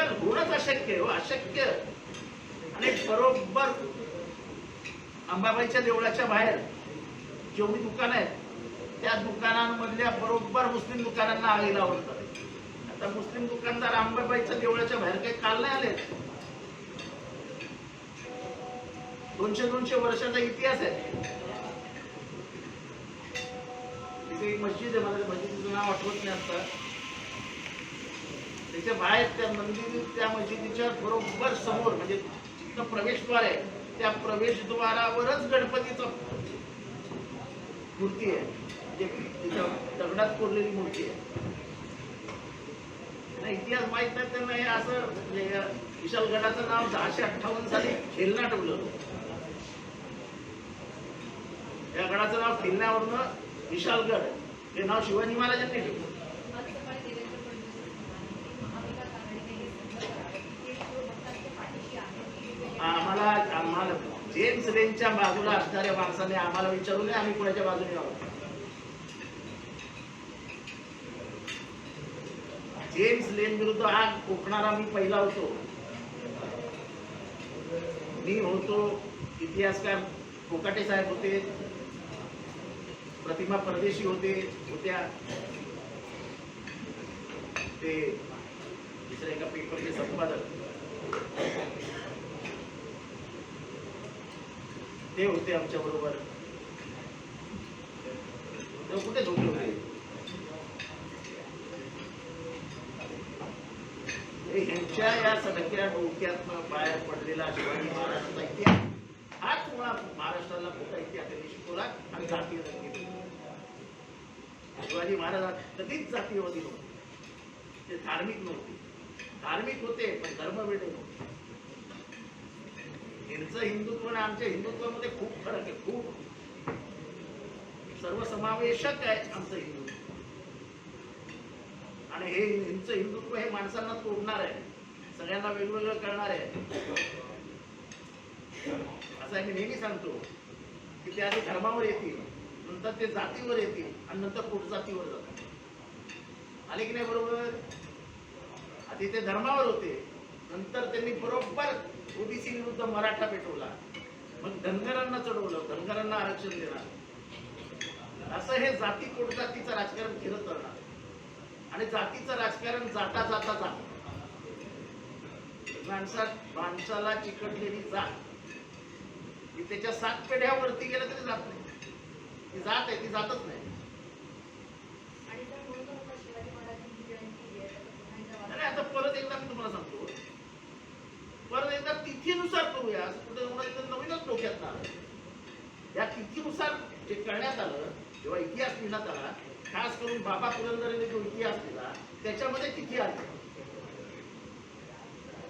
दंगल होणंच अशक्य हो अशक्य. आणि बरोबर अंबाबाईच्या देवळाच्या बाहेर जेवढी दुकानं आहेत त्या दुकानांमधल्या बरोबर मुस्लिम दुकानांना आगी लावतात आता मुस्लिम दुकानदार अंबाबाईच्या देवळाच्या बाहेर काही काल नाही आले दोनशे दोनशे वर्षाचा इतिहास आहे. तिथे एक मस्जिद आहे मला मस्जिदचं नाव आठवत नाही असतं त्याच्या बाहेर त्या मंदिर त्या मस्जिदीच्या बरोबर समोर म्हणजे जिथं प्रवेशद्वार आहे त्या प्रवेशद्वारावरच गणपतीचं मूर्ती आहे. म्हणजे तिच्या दगडात कोरलेली मूर्ती आहे. इतिहास माहीत नाही त्यांना हे असं म्हणजे विशालगडाचं नाव दहाशे अठ्ठावन्न साली खेलना ठेवलं या गडाचं नाव खेलण्यावरनं विशालगड हे नाव शिवाजी महाराजांनी ठेवलं आज सकाळी देवेंद्र फडणवीस आणि महाविकास आघाडीने हे सांगितलं की ते शिवभक्तांच्या पाठीशी आहे आम्हाला आम्हाला जेम्स रेनच्या बाजूला असणाऱ्या माणसाने आम्हाला विचारू नये आम्ही कोणाच्या बाजूने आहोत? जेम्स लेन विरुद्ध आग कोकणारा मी पहिला होतो. मी होतो इतिहासकार कोकाटे साहेब होते प्रतिमा परदेशी होते होत्या. ते दुसऱ्या एका पेपरचे संपादक. ते होते आमच्या बरोबर. कुठे झोपले होते? ह्यांच्या या सडक्या डोक्यातनं बाहेर पडलेला शिवाजी महाराजांचा इतिहास. हाच मुळात महाराष्ट्राला मोठा इतिहास त्यांनी शिकवला आणि जातीय शिवाजी महाराज कधीच जातीयवादी नव्हते. ते धार्मिक नव्हते. धार्मिक होते पण धर्मवेडे नव्हते. त्यांचं हिंदुत्व आणि आमच्या हिंदुत्वामध्ये खूप फरक आहे खूप. सर्वसमावेशक आहे आमचं हिंदुत्व. आणि हे यांचं हिंदुत्व हे माणसांना तोडणार आहे. सगळ्यांना वेगवेगळं करणार आहे. असं मी नेहमी सांगतो की ते आधी धर्मावर येतील नंतर ते जातीवर येतील आणि नंतर पोटजातीवर जातात आले की नाही बरोबर? आधी ते धर्मावर होते नंतर त्यांनी बरोबर ओबीसी विरुद्ध मराठा पेटवला. मग धनगरांना चढवलं धनगरांना आरक्षण देणार. असं हे जाती पोटजातीचं राजकारण फिरत करणार आणि जातीचं राजकारण जाता जाता जात. माणसा माणसाला चिकटलेली जात. ती त्याच्या सात पिढ्यावरती गेलं तरी जात नाही. ती जात आहे ती जातच नाही आता परत एकदा मी तुम्हाला सांगतो. परत एकदा तिथीनुसार करूया असं कुठे मला एकदम नवीनच डोक्यात आलं या तिथीनुसार जे करण्यात आलं जेव्हा इतिहास लिहिण्यात आला खास करून बाबा पुरंदरेने जो इतिहास लिहिला त्याच्यामध्ये तिथी आली.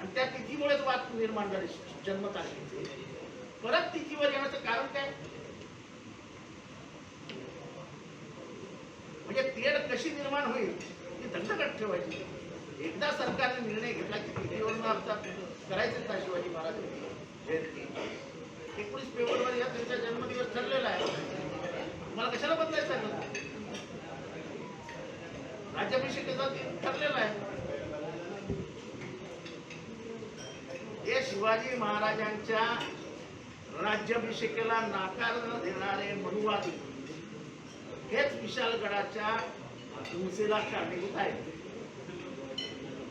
आणि त्या तिथीमुळेच वाद निर्माण झाले जन्मतारखेचे. परत तिथीवर येण्याचं कारण काय? म्हणजे तेढ कशी निर्माण होईल ती दंडकट ठेवायची. एकदा सरकारने निर्णय घेतला की तिथीवरून आमचा करायचं का शिवाजी महाराज? जयंती. एकोणीस फेब्रुवारी हा त्यांचा जन्मदिवस ठरलेला आहे. मला कशाला बदलायचं आहे राज्याभिषेकाचा दिन ठरलेला आहे. हे शिवाजी महाराजांच्या राज्याभिषेकाला नाकार न देणारे मनुवादी. हेच विशालगडाच्या हिंसेला कारणीभूत आहेत.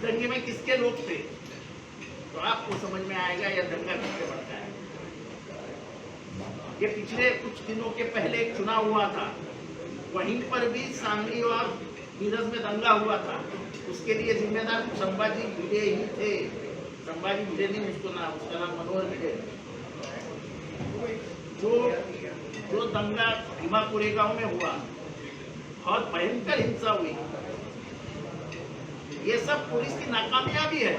इस दंगे में किसके लोग थे तो आपको समझ में आएगा, यह दंगा किससे बढ़ता है? ये पिछले कुछ दिनों के पहले चुनाव हुआ था। वहीं पर भी सांगली और नीरज में दंगा हुआ था। उसके लिए जिम्मेदार संभाजी भिड़े ही थे। संभाजी भिड़े नहीं, उसको नाम उसका नाम मनोहर भिड़े जो जो दंगा भीमा कोरेगांव में हुआ, बहुत भयंकर हिंसा हुई। ये सब पुलिस की नाकामयाबी है।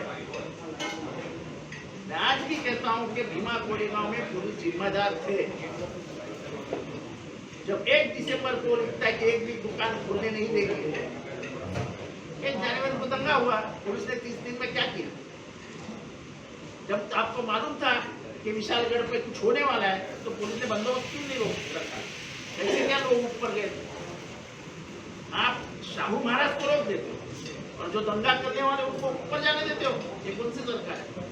मैं आज भी कहता हूँ कि भीमा कोरेगांव में पुलिस जिम्मेदार थे। जब एक दिसंबर को लिखता है कि एक भी दुकान खोलने नहीं देगी। एक जनवरी को दंगा हुआ। पुलिस ने तीस दिन में क्या किया? जब आपको मालूम था कि विशालगढ़ पे कुछ होने वाला है तो पुलिस ने बंदोबस्त क्यों नहीं रोक रखा? कैसे क्या लोग ऊपर गए? आप शाहू महाराज को रोक देते और जो दंगा करने वाले उनको ऊपर जाने देते हो ये कौन सी सरकार है?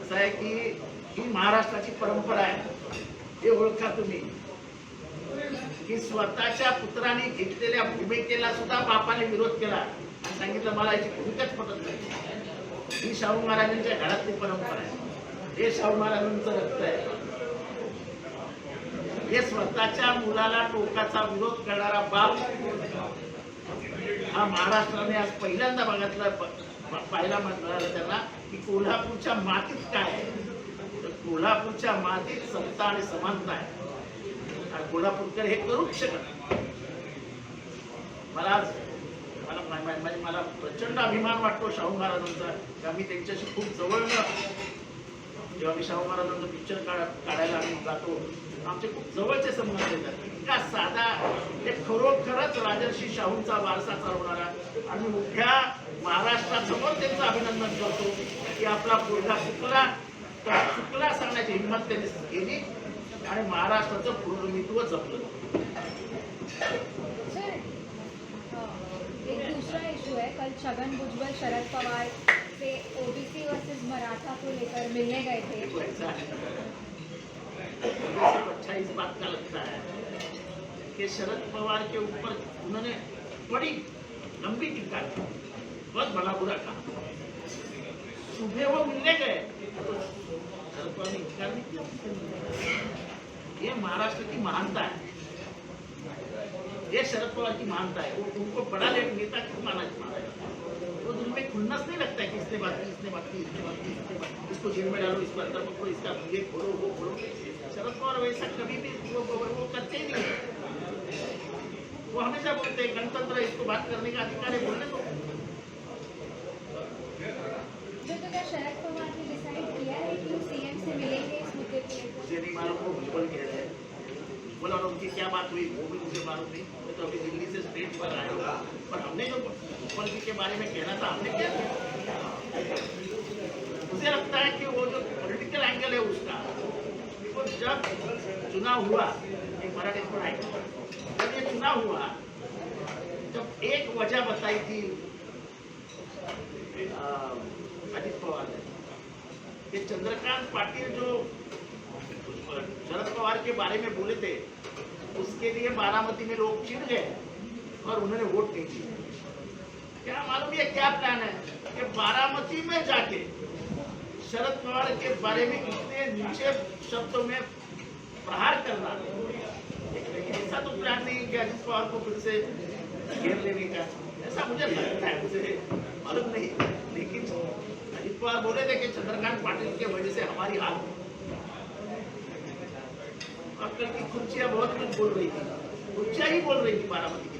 असं आहे की ही महाराष्ट्राची परंपरा आहे. हे ओळखा तुम्ही. की स्वतःच्या पुत्राने घेतलेल्या भूमिकेला सुद्धा बापाने विरोध केला. सांगितलं मला याची भूमिकाच पटत नाही. ही शाहू महाराजांच्या घरातली परंपरा आहे. हे शाहू महाराजांचं रक्त आहे. हे स्वतःच्या मुलाला टोकाचा विरोध करणारा बाप हा महाराष्ट्राने आज पहिल्यांदा बघितला पाहिला पाहायला त्यांना की कोल्हापूरच्या मातीत काय आहे. तर कोल्हापूरच्या मातीत समता आणि समानता आहे. आणि कोल्हापूरकर हे करूच शकत मला आज मला म्हणजे मला प्रचंड अभिमान वाटतो शाहू महाराजांचा की आम्ही त्यांच्याशी खूप जवळ जेव्हा मी शाहू महाराजांचा पिक्चर काढायला आम्ही जातो आमचे खूप जवळचे संबंध येतात. इतका साधा ते खरोखरच राजर्षी शाहूंचा वारसा चालवणारा आणि मोठ्या महाराष्ट्रासमोर त्यांचं अभिनंदन करतो की आपला पोरगा चुकला तर चुकला सांगण्याची हिंमत त्यांनी केली आणि महाराष्ट्राचं पूर्णमित्व जपलं सर अ, एक दूसरा इशू है कल छगन भुजबल शरद पवार से ओबीसी वर्सेस मराठा को लेकर मिलने गए थे अच्छा इस बात का लगता है कि शरद पवार के ऊपर उन्होंने बड़ी लंबी टीका की बहुत भला बुरा कहा सुबह वो मिलने गए. तो शरद पवार ने इनकार नहीं किया ये महाराष्ट्र की महानता है ये शरद पवार की महानता है वो उनको बड़ा ले- नेता क्यों माना बात की इसने बात की इसने बात की इसने बात की। इसको जेल में डालो इसको अंदर पकड़ो इसका ये खोलो वो खोलो। शरद पवार वैसा कभी भी वो, वो, करते ही नहीं। वो हमेशा बोलते हैं गणतंत्र इसको बात करने का अधिकार है बोलने तो कि वो सीएम से मिलेंगे इस मुद्दे को मुझे नहीं मालूम वो भुजबल कह रहे हैं। बोला और उनकी क्या बात हुई वो भी मुझे मालूम नहीं। मैं तो अभी दिल्ली से स्टेज पर आया हूँ। पर हमने जो भुजबल जी के बारे में कहना था हमने क्या किया? मुझे लगता है कि वो जो पॉलिटिकल एंगल है उसका, वो जब चुनाव हुआ, एक मराठी आए जब ये चुनाव हुआ, जब एक वजह बताई थी अजित पवार ने, कि चंद्रकांत पाटिल जो, शरद पवार के बारे में बोले थे, उसके लिए बारामती में लोग चिढ़ गए और उन्होंने वोट नहीं दिया। क्या मालूम ये क्या प्लान है? कि बारामती में जाके शरद पवार के बारे में इतने नीचे शब्दों में प्रहार करना। लेकिन ऐसा तो प्लान नहीं है कि अजित पवार को फिर से घेर लेने का। ऐसा मुझे लगता है, मुझे मालूम नहीं। लेकिन अजित पवार बोले थे कि चंद्रकांत पाटिल की वजह से हमारी हालत और कल की खुर्चियाँ बहुत कुछ बोल रही थी। खुर्चियाँ ही बोल रही थी Baramati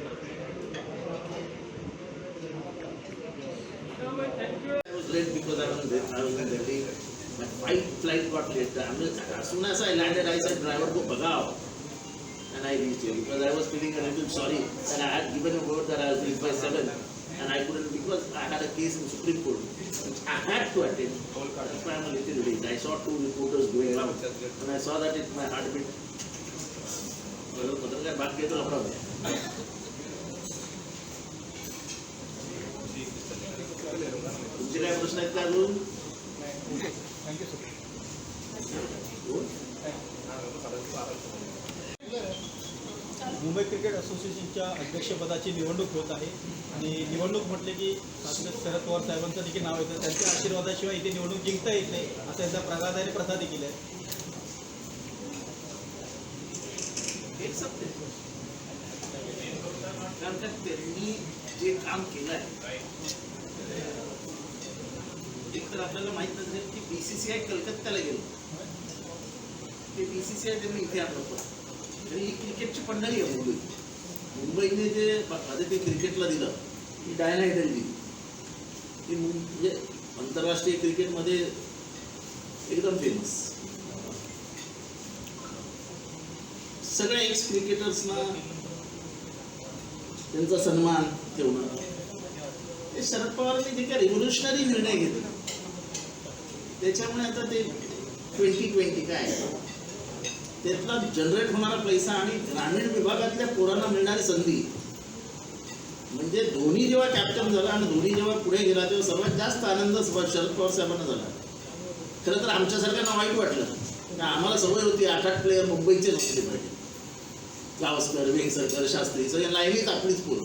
because I was late. I was in Delhi. My flight flight got late. I mean, as soon as I landed, I said, driver, go bhagao. And I reached here because I was feeling a little sorry that I had given a word that I will reach by seven. And I couldn't because I had a case in Supreme Court which I had to attend. That's why I'm a little late. I saw two reporters going out. When I saw that, it, my heart beat. अगर पत्रकार बात KIA तो लफड़ा हो गया प्रश्न आहेत का अजून. मुंबई क्रिकेट असोसिएशनच्या अध्यक्षपदाची निवडणूक होत आहे. आणि निवडणूक म्हटले की शरद पवार साहेबांचं देखील नाव येतं. त्यांच्या आशीर्वादाशिवाय इथे निवडणूक जिंकता येत नाही असा त्यांचा प्रगाधारी प्रथा देखील आहे. कारण त्यांनी जे काम केलं आहे एक तर आपल्याला माहीत नसेल की बीसीसीआय कलकत्त्याला गेलो. ते बीसीसीआय त्यांनी इथे आणलं होतं. आणि ही क्रिकेटची पंढरी आहे मुंबई. मुंबईने जे आता ते क्रिकेटला दिलं ती डायना दिली ती म्हणजे आंतरराष्ट्रीय क्रिकेटमध्ये एकदम फेमस सगळ्या एक्स क्रिकेटर्सना त्यांचा सन्मान ठेवणं. हे शरद पवारांनी जे काही रेव्होल्युशनरी निर्णय घेतला त्याच्यामुळे आता ते ट्वेंटी ट्वेंटी काय? आहे? त्यातला जनरेट होणारा पैसा आणि ग्रामीण विभागातल्या पोरांना मिळणारी संधी. म्हणजे धोनी जेव्हा कॅप्टन झाला आणि धोनी जेव्हा पुढे गेला तेव्हा सर्वात जास्त आनंद शरद पवार साहेबांना झाला. खरं तर आमच्यासारख्यांना वाईट वाटलं. आम्हाला सवय होती आठ आठ प्लेयर मुंबईचे नसले पाहिजे. गावस्कर वेंगसरकर शास्त्री सगळे लाईनीच आपलीच पोरं.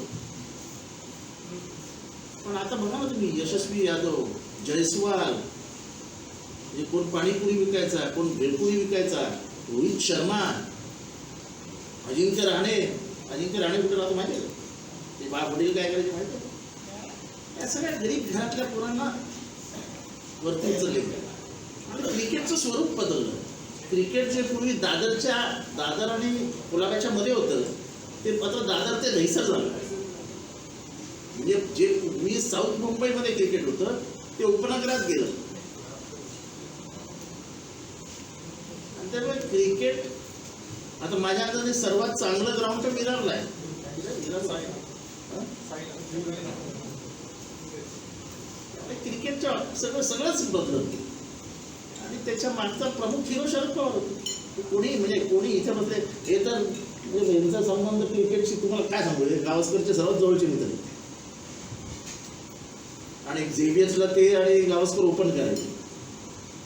पण आता बघा ना तुम्ही यशस्वी यादव जयस्वाल म्हणजे कोण पाणीपुरी विकायचा कोण भेळपुरी विकायचा रोहित शर्मा अजिंक्य राणे अजिंक्य राणे कुठे राहतो माहिती आहे ते बाळ वडील काय करायचे माहिती आहे या सगळ्या गरीब घरातल्या पोरांना वरती उचलले आणि क्रिकेटचं स्वरूप बदललं. क्रिकेट जे पूर्वी दादरच्या दादर आणि कोलाब्याच्या मध्ये होतं ते मात्र दादर ते दहिसर झालं. म्हणजे जे पूर्वी साऊथ मुंबईमध्ये क्रिकेट होतं ते उपनगरात गेलं. त्यामुळे क्रिकेट आता माझ्या अंदाजाने सर्वात चांगलं ग्राउंड तर विरारला आहे. क्रिकेटच्या सगळं सगळंच बदलत गेलं. आणि त्याच्या मागचा प्रमुख हिरो शरद पवार होते. कोणी म्हणजे कोणी इथे बसले हे तर म्हणजे यांचा संबंध क्रिकेटशी तुम्हाला काय सांगू? हे गावस्करचे सर्वात जवळचे मित्र. आणि झेवियर्सला ते आणि गावस्कर ओपन करायचे.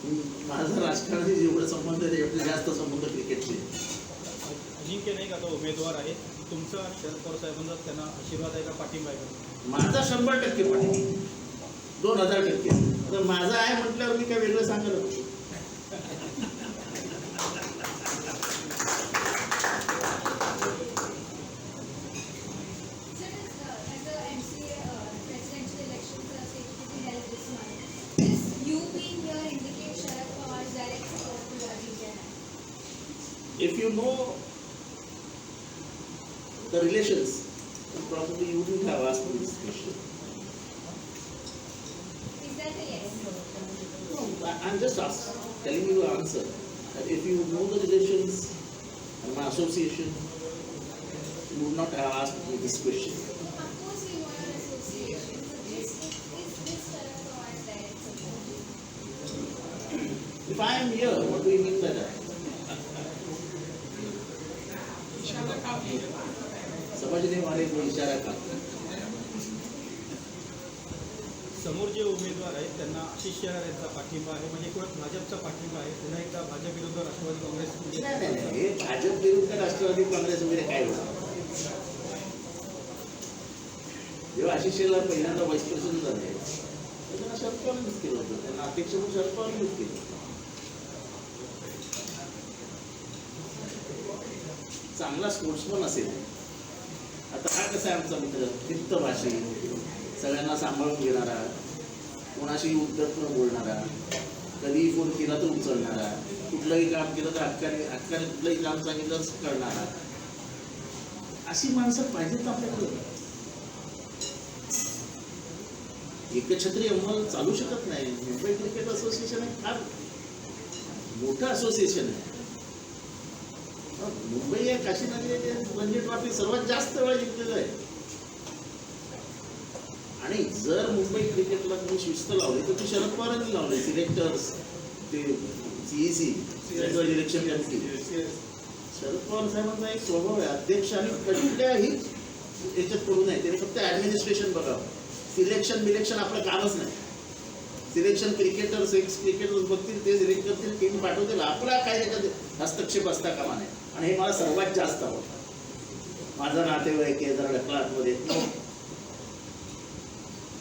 माझा राजकारणाशी जेवढे संबंध आहे तेवढे जास्त संबंध क्रिकेटचे. अजिंक्य नाईक आता उमेदवार आहे तुमचा शरद पवार साहेबांचा त्यांना आशीर्वाद आहे का पाठिंबा आहे का? माझा शंभर टक्के पाठिंबा दोन हजार टक्के. तर माझा आहे म्हटल्यावर मी काय वेगळं सांगत होतो the relations, then probably you wouldn't have asked me this question. Is that a yes? No, I- I'm just asking, telling you the answer. That if you know the relations and my association, you would not have asked me this question. समोर जे उमेदवार आहेत त्यांना आशिष शेलार यांचा पाठिंबा आहे म्हणजे एकूणच भाजपचा पाठिंबा आहे. पुन्हा एकदा भाजप विरुद्ध राष्ट्रवादी काँग्रेस म्हणजे- नाही नाही नाही. हे भाजप विरुद्ध राष्ट्रवादी काँग्रेस वगैरे काय होतं जेव्हा आशिष शेलार पहिल्यांदा व्हाईस प्रेसिडेंट झाले. त्यांना शरद पवारांनीच केलं होतं. त्यांना अध्यक्ष म्हणून शरद पवारांनीच केलं होतं. चांगला स्पोर्ट्समन असेल. आता हा कसा आहे आमचा मित्र? तीर्थभाषी सगळ्यांना सांभाळून घेणारा. कोणाशी उद्धट न बोलणारा? कधीही फोन केला तर उचलणारा. कुठलंही काम केलं तर हक्काने हक्काने कुठलंही काम सांगितलंच करणारा. अशी माणसं पाहिजेत आपल्याकडे. एकछत्री अंमल चालू शकत नाही. मुंबई क्रिकेट असोसिएशन हे फार मोठं असोसिएशन आहे. मुंबई आहे काशीनगरी आहे, रणजी ट्रॉफी सर्वात जास्त वेळा जिंकलेलं आहे. आणि जर मुंबई क्रिकेटला तुम्ही शिस्त लावली तर ती शरद पवारांनी लावली. सिलेक्टर्स ते CEC central election committee Sharad Pawar साहेबांचा एक स्वभाव आहे अध्यक्ष आणि कुठल्याही याच्यात पडू नये. त्याने फक्त ऍडमिनिस्ट्रेशन बघावं. सिलेक्शन बिलेक्शन आपलं कामच नाही. सिलेक्शन क्रिकेटर्स एक्स क्रिकेटर्स बघतील ते सिलेक्ट करतील टीम पाठवतील. आपला काय त्याच्यात हस्तक्षेप असता कामा नये. आणि हे मला सर्वात जास्त आवडतं. माझा नातेवाईक आहे जरा ढकला आतमध्ये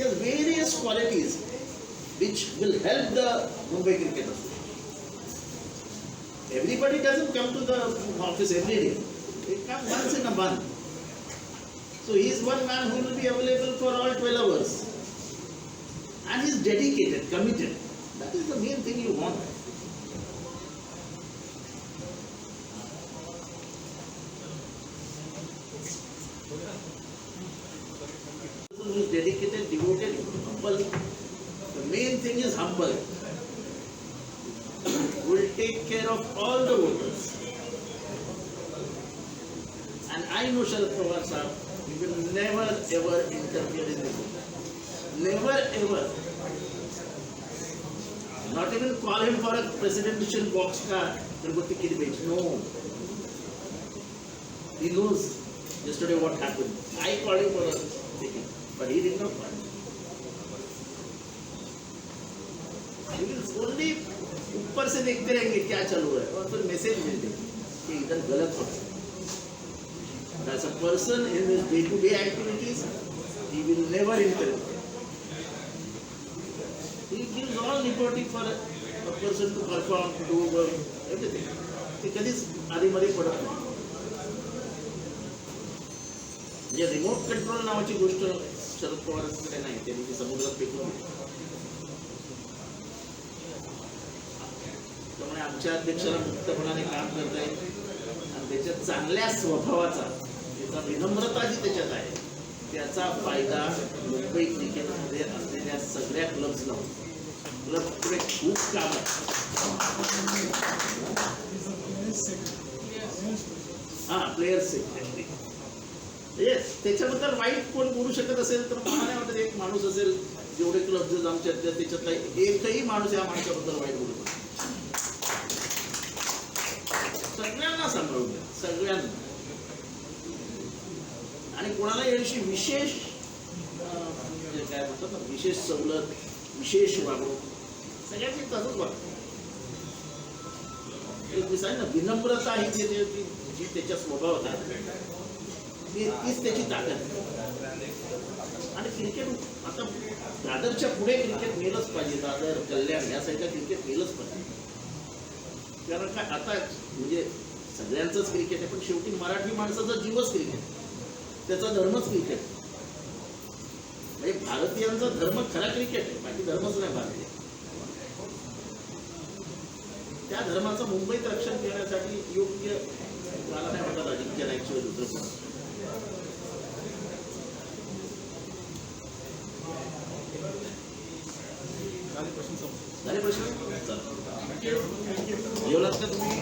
Has various qualities which will help the Mumbai Cricket Association. Everybody doesn't come to the office every day. They come once in a month. So he is one man who will be available for all 12 hours. And he is dedicated, committed. That is the main thing you want. Not call him for a presidential box car, Tirupati Kiribej. No. He knows yesterday what happened. I called him for a ticket, but he did not call. He will only ऊपर से देखते रहेंगे क्या चल रहा है और फिर message भेज देंगे कि इधर गलत हो रहा है person in person in his day-to-day activities, he will never interfere. He gives all liberty for a, person to perform, to do work, everything. ते कधीच आधीमध्ये पडत नाही. म्हणजे रिमोट कंट्रोल नावाची गोष्ट शरद पवारांकडे नाही. त्यांनी म्हणजे ती समुद्रात फेकून त्यामुळे आमच्या अध्यक्षाला मुक्तपणाने काम करता येईल. आणि त्याच्या चांगल्या स्वभावाचा त्याचा विनम्रता जी त्याच्यात आहे त्याचा फायदा मुंबई क्रिकेटमध्ये असलेल्या सगळ्या क्लब्सला होतो. क्लबकडे खूप काम आहे हा प्लेयर्स येस त्याच्याबद्दल वाईट कोण बोलू शकत असेल तर मला नाही वाटत एक माणूस असेल जेवढे क्लब्ज आमच्या त्याच्यातला एकही माणूस या माणसाबद्दल वाईट बोलू शकतो सगळ्यांना सांभाळून घ्या सगळ्यांना. आणि कोणाला याविषयी विशेष म्हणजे काय म्हणतात ना विशेष सवलत विशेष वागणूक सगळ्यांची तसंच वागतो एक मी सांगितलं ना विनम्रता ही जी जी- जी- त्याच्या स्वभावात आहे. ती तीच त्याची ताकद आणि क्रिकेट आता दादरच्या पुढे क्रिकेट नेलंच पाहिजे. दादर कल्याण या साईडला क्रिकेट नेलंच पाहिजे. कारण काय आता म्हणजे सगळ्यांचंच क्रिकेट आहे पण शेवटी मराठी माणसाचा जीवच क्रिकेट त्याचा धर्मच क्रिकेट म्हणजे भारतीयांचा धर्म खरा क्रिकेट आहे. बाकी धर्मच नाही भारतीय. त्या धर्माचं मुंबईत रक्षण करण्यासाठी योग्य मला नाही वाटत अजिंक्य नाईकशिवाय दुसरं कोण. झाले प्रश्न झाले प्रश्न? जेवलात का तुम्ही?